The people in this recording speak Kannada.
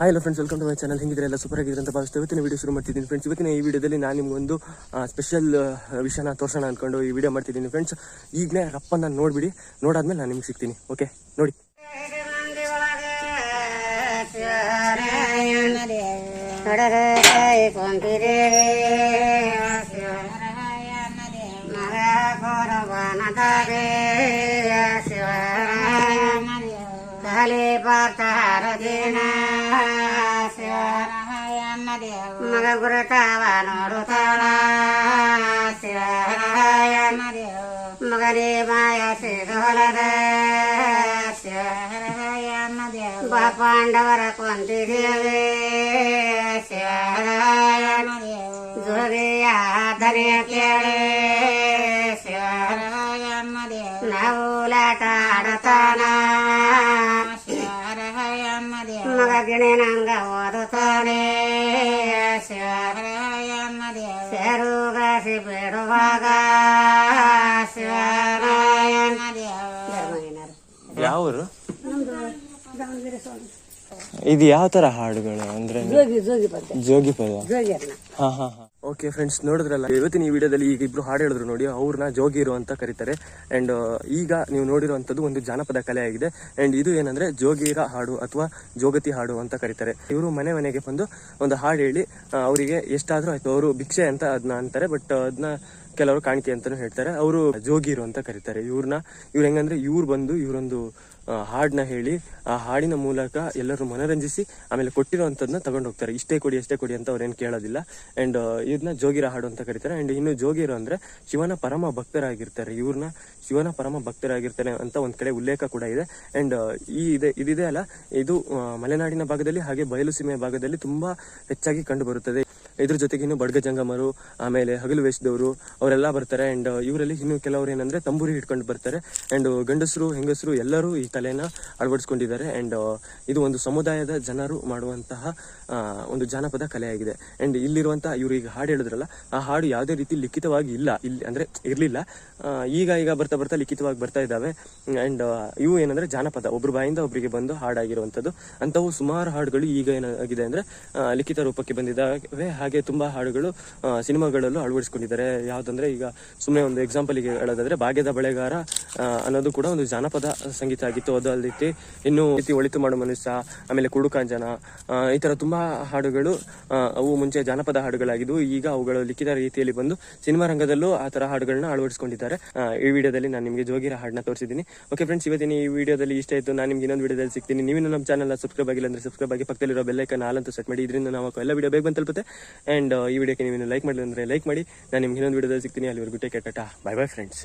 ಹಾಯ್ ಎಲ್ಲ friends welcome to my channel ಹಿಂಗಿದ್ರೆ ಎಲ್ಲ ಸೂಪರ್ ಆಗಿದ್ರೆ ಅಂತ ಭಾವಿಸ್ತಾ ಇವತ್ತಿನ ವಿಡಿಯೋ ಶುರು ಮಾಡ್ತಿದ್ದೀನಿ. ಫ್ರೆಂಡ್ಸ್ ಇವತ್ತಿನ ಈ ವಿಡಿಯೋದಲ್ಲಿ ನಾನು ನಿಮ್ಗೊಂದು ಸ್ಪೆಷಲ್ ವಿಷಯನ ತೋರ್ಸೋಣ ಅಂದ್ಕೊಂಡು ಈ ವಿಡಿಯೋ ಮಾಡ್ತಿದ್ದೀನಿ. ಫ್ರೆಂಡ್ಸ್ ಈಗಲೇ ರಪ್ಪನ್ನ ನೋಡ್ಬಿಡಿ. ನೋಡಾದ್ಮೇಲೆ ನಾನು ನಿಮ್ಗೆ ಸಿಗ್ತೀನಿ. ಓಕೆ ನೋಡಿ. ಶಿವರಾಯ ಶಿವರಾಯ ಮಗ ಗುರುತಾವ ನೋಡುತ್ತಾಳ ಶಿವರಾಯ ಮಗನೇ ಮಾಯ ಸಿಗೋಲದ ಶಿವರಾಯ ಬಾ ಪಾಂಡವರ ಕೊಂತಿದ್ದೇವೆ ಶಿವರಾಯ ಜೋಗಿಯ ಧನೆ ಕೇಳೆ ಶಿವರಾಯ ನಾವು ಲಾಟ ಆಡತಾನ ಶಿವರಾಯ ಮಗ ಗಿಣೆ ನಂಗ ಓದುತ್ತಾನೆ ಶಿವರಾಯ ಸೇರುಗಾಸಿ ಬಿಡುವಾಗ ಶಿವರಾಯ ಯಾವರು ಇದು ಯಾವ ತರ ಹಾಡುಗಳು ಅಂದ್ರೆ ಜೋಗಿ ಜೋಗಿ ಪದ್ಯ. ಜೋಗಿ ಪದ ಹಾ ಹಾ ಹಾ. ಓಕೆ ಫ್ರೆಂಡ್ಸ್ ನೋಡಿದ್ರಲ್ಲ? ಇವತ್ತಿನ ಈ ವಿಡಿಯೋದಲ್ಲಿ ಈಗ ಇಬ್ರು ಹಾಡು ಹೇಳಿದ್ರು ನೋಡಿ, ಅವ್ರನ್ನ ಜೋಗಿರು ಅಂತ ಕರೀತಾರೆ. ಅಂಡ್ ಈಗ ನೀವು ನೋಡಿರುವಂಥದ್ದು ಒಂದು ಜಾನಪದ ಕಲೆ ಆಗಿದೆ. ಅಂಡ್ ಇದು ಏನಂದ್ರೆ ಜೋಗಿರ ಹಾಡು ಅಥವಾ ಜೋಗತಿ ಹಾಡು ಅಂತ ಕರೀತಾರೆ. ಇವರು ಮನೆ ಮನೆಗೆ ಬಂದು ಒಂದು ಹಾಡು ಹೇಳಿ ಅವರಿಗೆ ಎಷ್ಟಾದ್ರೂ ಆಯ್ತು, ಅವರು ಭಿಕ್ಷೆ ಅಂತ ಅದನ್ನ ಅಂತಾರೆ ಬಟ್ ಅದನ್ನ ಕೆಲವರು ಕಾಣಿಕೆ ಅಂತಾನು ಹೇಳ್ತಾರೆ. ಅವರು ಜೋಗಿರು ಅಂತ ಕರೀತಾರೆ. ಇವ್ರನ್ನ, ಇವ್ರು ಹೆಂಗಂದ್ರೆ ಇವ್ರು ಬಂದು ಇವರೊಂದು ಹಾಡನ್ನ ಹೇಳಿ, ಆ ಹಾಡಿನ ಮೂಲಕ ಎಲ್ಲರೂ ಮನರಂಜಿಸಿ ಆಮೇಲೆ ಕೊಟ್ಟಿರೋಂಥದ್ದನ್ನ ತಗೊಂಡು ಹೋಗ್ತಾರೆ. ಇಷ್ಟೇ ಕೊಡಿ, ಅಷ್ಟೇ ಕೊಡಿ ಅಂತ ಅವ್ರೇನು ಕೇಳೋದಿಲ್ಲ. ಅಂಡ್ ಇದನ್ನ ಜೋಗಿರ ಹಾಡು ಅಂತ ಕರೀತಾರೆ. ಆ್ಯಂಡ್ ಇನ್ನು ಜೋಗಿರು ಅಂದರೆ ಶಿವನ ಪರಮ ಭಕ್ತರಾಗಿರ್ತಾರೆ. ಇವ್ರನ್ನ ಶಿವನ ಪರಮ ಭಕ್ತರಾಗಿರ್ತಾರೆ ಅಂತ ಒಂದು ಕಡೆ ಉಲ್ಲೇಖ ಕೂಡ ಇದೆ. ಅಂಡ್ ಈ ಇದೆ, ಇದಿದೆ ಅಲ್ಲ, ಇದು ಮಲೆನಾಡಿನ ಭಾಗದಲ್ಲಿ ಹಾಗೆ ಬಯಲು ಸೀಮೆಯ ಭಾಗದಲ್ಲಿ ತುಂಬಾ ಹೆಚ್ಚಾಗಿ ಕಂಡು ಬರುತ್ತದೆ. ಇದ್ರ ಜೊತೆಗೆ ಇನ್ನು ಬಡ್ಗ ಜಂಗಮರು, ಆಮೇಲೆ ಹಗಲು ವೇಷದವರು, ಅವರೆಲ್ಲ ಬರ್ತಾರೆ. ಅಂಡ್ ಇವರಲ್ಲಿ ಇನ್ನು ಕೆಲವರು ಏನಂದ್ರೆ ತಂಬೂರಿ ಹಿಡ್ಕೊಂಡು ಬರ್ತಾರೆ. ಅಂಡ್ ಗಂಡಸರು, ಹೆಂಗಸರು ಎಲ್ಲರೂ ಈ ಕಲೆನ ಅಳವಡಿಸ್ಕೊಂಡಿದ್ದಾರೆ. ಅಂಡ್ ಇದು ಒಂದು ಸಮುದಾಯದ ಜನರು ಮಾಡುವಂತಹ ಒಂದು ಜಾನಪದ ಕಲೆಯಾಗಿದೆ. ಅಂಡ್ ಇಲ್ಲಿರುವಂತಹ ಇವರು ಈಗ ಹಾಡು ಹೇಳಿದ್ರಲ್ಲ, ಆ ಹಾಡು ಯಾವುದೇ ರೀತಿ ಲಿಖಿತವಾಗಿ ಇಲ್ಲ. ಇಲ್ಲಿ ಅಂದ್ರೆ ಇರಲಿಲ್ಲ. ಈಗ ಈಗ ಬರ್ತಾ ಬರ್ತಾ ಲಿಖಿತವಾಗಿ ಬರ್ತಾ ಇದ್ದಾವೆ. ಅಂಡ್ ಇವು ಏನಂದ್ರೆ ಜಾನಪದ. ಒಬ್ರು ಬಾಯಿಂದ ಒಬ್ಬರಿಗೆ ಬಂದು ಹಾಡಾಗಿರುವಂತದ್ದು ಅಂತವು ಸುಮಾರು ಹಾಡುಗಳು ಈಗ ಏನಾಗಿದೆ ಅಂದ್ರೆ ಲಿಖಿತ ರೂಪಕ್ಕೆ ಬಂದಿದ್ದಾವೆ. ಹಾಗೆ ತುಂಬಾ ಹಾಡುಗಳು ಸಿನಿಮಾಗಳಲ್ಲೂ ಅಳವಡಿಸ್ಕೊಂಡಿದ್ದಾರೆ. ಯಾವ್ದಂದ್ರೆ ಈಗ ಸುಮ್ಮನೆ ಒಂದು ಎಕ್ಸಾಂಪಲ್ಗೆ ಹೇಳೋದಾದ್ರೆ ಭಾಗ್ಯದ ಬಳೆಗಾರ ಅನ್ನೋದು ಕೂಡ ಒಂದು ಜಾನಪದ ಸಂಗೀತ ಆಗಿತ್ತು. ಅದು ಅಲ್ಲದೆ ಇನ್ನು ರೀತಿ ಒಳಿತು ಮಾಡೋ ಮನುಷ್ಯ, ಆಮೇಲೆ ಕುಡುಕಾಂಜನ ಈ ತರ ತುಂಬಾ ಹಾಡುಗಳು ಅವು ಮುಂಚೆ ಜಾನಪದ ಹಾಡುಗಳಾಗಿದ್ವು. ಈಗ ಅವುಗಳು ಲಿಖಿತ ರೀತಿಯಲ್ಲಿ ಬಂದು ಸಿನಿಮಾ ರಂಗದಲ್ಲೂ ಆ ತರ ಹಾಡುಗಳನ್ನ ಅಳವಡಿಸಿಕೊಂಡಿದ್ದಾರೆ. ಈ ವಿಡಿಯೋದಲ್ಲಿ ನಾನು ನಿಮಗೆ ಜೋಗಿರ ಹಾಡನ್ನ ತೋರಿಸಿದ್ದೀನಿ. ಓಕೆ ಫ್ರೆಂಡ್ಸ್ ಇವತ್ತಿನ ಈ ವಿಡಿಯೋದಲ್ಲಿ ಇಷ್ಟ ಇತ್ತು ನಾನು ನಿಮ್ಗೆ ಇನ್ನೊಂದು ವಿಡಿಯೋದಲ್ಲಿ ಸಿಗ್ತೀನಿ. ನೀವು ನಮ್ಮ ಚಾನಲ್ ಸಬ್ಸ್ಕ್ರೈಬ್ ಆಗಿಲ್ಲ ಅಂದ್ರೆ ಸಬ್ಸ್ಕ್ರೈಬ್ ಆಗಿ ಪಕ್ಕದಲ್ಲಿರೋ ಬೆಲ್ಲೈಕನ್ ಹಾಲಂತೂ ಸೆಟ್ ಮಾಡಿ. ಇದರಿಂದ ನಾವು ಎಲ್ಲ ವಿಡಿಯೋ ಬೇಗ ಬಂದು ತಲುಪುತ್ತೆ. ಅಂಡ್ ಈ ವಿಡಿಯೋಕ್ಕೆ ನೀವೇನು ಲೈಕ್ ಮಾಡಿಲ್ಲ ಅಂದರೆ ಲೈಕ್ ಮಾಡಿ. ನಾನು ನಿಮ್ಗೆ ಇನ್ನೊಂದು ವಿಡಿಯೋದಲ್ಲಿ ಸಿಗ್ತೀನಿ. ಅಲ್ಲಿವರೆಗೂ take tata bye bye friends